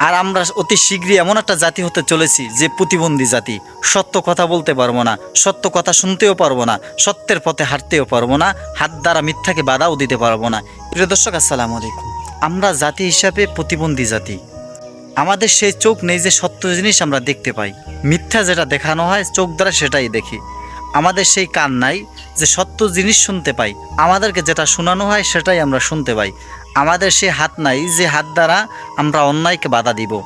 আর আমরা অতি শীঘ্রই এমন একটা জাতি হতে চলেছি যে প্রতিবন্ধী জাতি। সত্য কথা বলতে পারব না, সত্য কথা শুনতেও পারব না, সত্যের পথে হাঁটতেও পারব না, হাত দ্বারা মিথ্যাকে বাধাও দিতে পারব না। প্রিয় দর্শক, আসসালামু আলাইকুম। আমরা জাতি হিসাবে প্রতিবন্ধী জাতি। আমাদের সেই চোখ নেই যে সত্য জিনিস আমরা দেখতে পাই। মিথ্যা যেটা দেখানো হয়, চোখ দ্বারা সেটাই দেখি। আমাদের সেই কান নাই যে সত্য জিনিস শুনতে পাই, আমাদেরকে যেটা শোনানো হয় সেটাই আমরা শুনতে পাই। আমাদের সেই হাত নাই যে হাত দ্বারা আমরা অন্যায়কে বাধা দিব।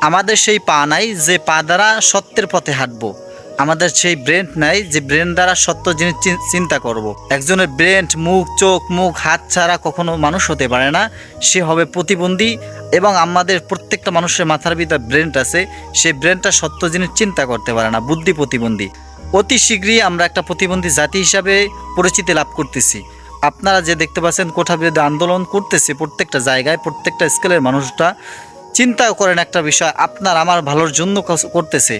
আমাদের সেই পা নাই যে পা দ্বারা সত্যের পথে হাঁটবো। আমাদের সেই ব্রেন নাই যে ব্রেন দ্বারা সত্য জিনিস চিন- চিন্তা করব। একজনের ব্রেন, মুখ, চোখ, মুখ, হাত ছাড়া কখনো মানুষ হতে পারে না। সে হবে প্রতিবন্ধী এবং আমাদের প্রত্যেকটা মানুষের মাথার ভিতরে ব্রেন আছে। সেই ব্রেনটা সত্য জিনিস চিন্তা করতে পারে না, বুদ্ধি প্রতিবন্ধী। অতি শীঘ্রই আমরা একটা প্রতিবন্ধী জাতি হিসাবে পরিচিতি লাভ করতেছি। আপনারা যে দেখতে পাচ্ছেন কোঠা বিরোধী আন্দোলন করতেছে প্রত্যেকটা জায়গায়, প্রত্যেকটা স্কেলের মানুষটা চিন্তা করেন একটা বিষয়, আপনার আমার ভালোর জন্য করতেছে।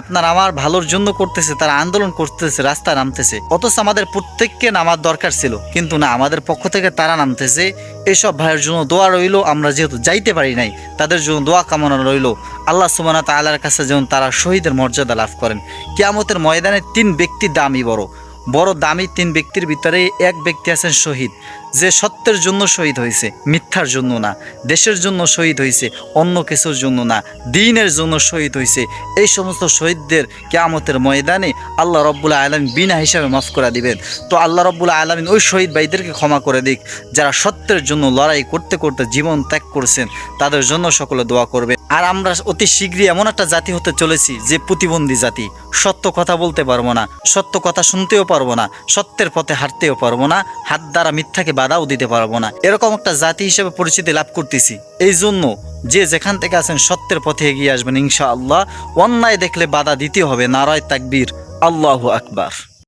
আপনার আমার ভালোর জন্য করতেছে, তারা আন্দোলন করতেছে, রাস্তায় নামতেছে। অথচ আমাদের প্রত্যেককে নামার দরকার ছিল, কিন্তু না, আমাদের পক্ষ থেকে তারা নামতেছে। এসব ভাইয়ের জন্য দোয়া রইল, আমরা যেহেতু যাইতে পারি নাই, তাদের জন্য দোয়া কামনা রইল। আল্লাহ সুবানা তাল্লার কাছে যেমন তারা শহীদের মর্যাদা লাভ করেন, কিয়ামতের ময়দানে তিন ব্যক্তি দামি বড়। বড় দামি তিন ব্যক্তির ভিতরে এক ব্যক্তি আছেন শহীদ। যে সত্যের জন্য শহীদ হয়েছে, মিথ্যার জন্য না। দেশের জন্য শহীদ হয়েছে, অন্য কিছুর জন্য না। দিনের জন্য শহীদ হয়েছে। এই সমস্ত শহীদদের কেয়ামতের ময়দানে আল্লাহ রব্বুল্লাহ আলমিন বিনা হিসাবে মাফ করে দিবেন। তো আল্লাহ রব্বুল্লাহ আলমিন ওই শহীদ ভাইদেরকে ক্ষমা করে দিক। যারা সত্যের জন্য লড়াই করতে করতে জীবন ত্যাগ করেছেন, তাদের জন্য সকলে দোয়া করবে আর আমরা অতি শীঘ্রই এমন একটা জাতি হতে চলেছি যে প্রতিবন্ধী জাতি। সত্য কথা বলতে পারব না, সত্য কথা শুনতেও পারব না, সত্যের পথে হাঁটতেও পারব না, হাত দ্বারা মিথ্যাকে বাধাও দিতে পারব না। এরকম একটা জাতি হিসেবে পরিচিতি লাভ করতেছি। এই জন্য যে যেখান থেকে আছেন সত্যের পথে এগিয়ে আসবেন ইনশা আল্লাহ অন্যায় দেখলে বাধা দিতে হবে, নারায় তাকবীর। আল্লাহ আকবার।